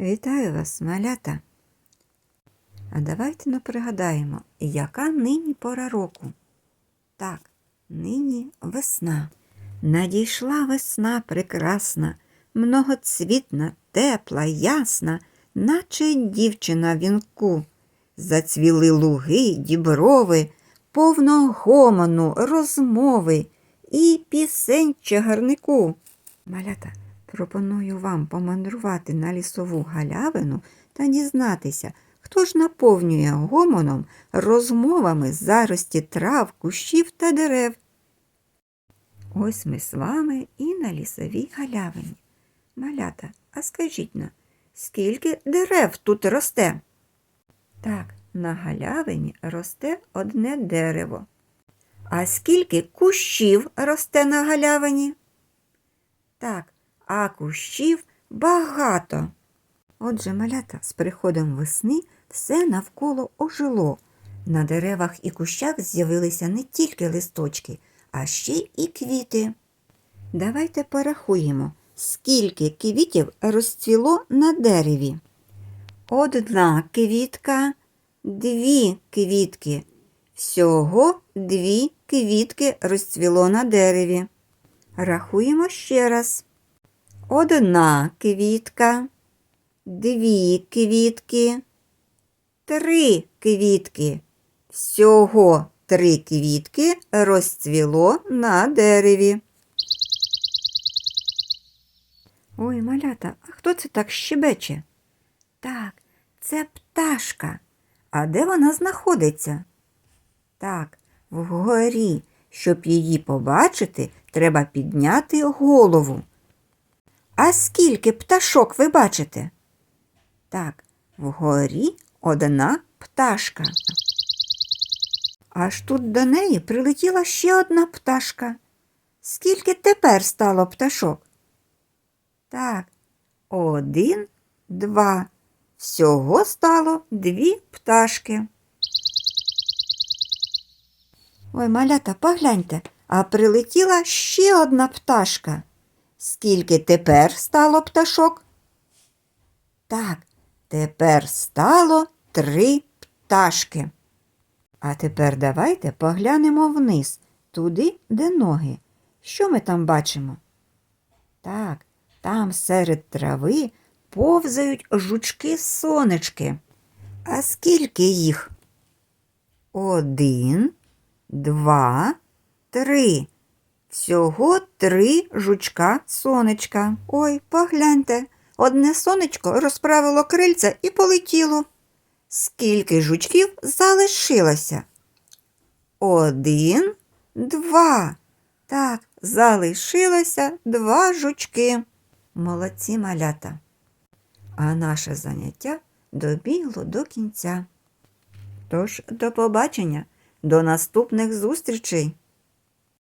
Вітаю вас, малята. А давайте ну пригадаємо, яка нині пора року. Так, нині весна. Надійшла весна прекрасна, многоцвітна, тепла, ясна, наче дівчина в вінку. Зацвіли луги, діброви, повно гомону, розмови і пісень чагарнику. Малята, пропоную вам помандрувати на лісову галявину та дізнатися, хто ж наповнює гомоном розмовами зарості трав, кущів та дерев. Ось ми з вами і на лісовій галявині. Малята, а скажіть на, скільки дерев тут росте? Так, на галявині росте одне дерево. А скільки кущів росте на галявині? Так, а кущів багато. Отже, малята, з приходом весни все навколо ожило. На деревах і кущах з'явилися не тільки листочки, а ще і квіти. Давайте порахуємо, скільки квітів розцвіло на дереві. Одна квітка, дві квітки. Всього дві квітки розцвіло на дереві. Рахуємо ще раз. Одна квітка, дві квітки, три квітки. Всього три квітки розцвіло на дереві. Ой, малята, а хто це так щебече? Так, це пташка. А де вона знаходиться? Так, вгорі. Щоб її побачити, треба підняти голову. А скільки пташок ви бачите? Так, вгорі одна пташка. Аж тут до неї прилетіла ще одна пташка. Скільки тепер стало пташок? Так, один, два. Всього стало дві пташки. Ой, малята, погляньте, а прилетіла ще одна пташка. Скільки тепер стало пташок? Так, тепер стало три пташки. А тепер давайте поглянемо вниз, туди, де ноги. Що ми там бачимо? Так, там серед трави повзають жучки-сонечки. А скільки їх? Один, два, три. Всього три жучка сонечка. Ой, погляньте, одне сонечко розправило крильця і полетіло. Скільки жучків залишилося? Один, два. Так, залишилося два жучки. Молодці малята. А наше заняття добігло до кінця. Тож, до побачення, до наступних зустрічей!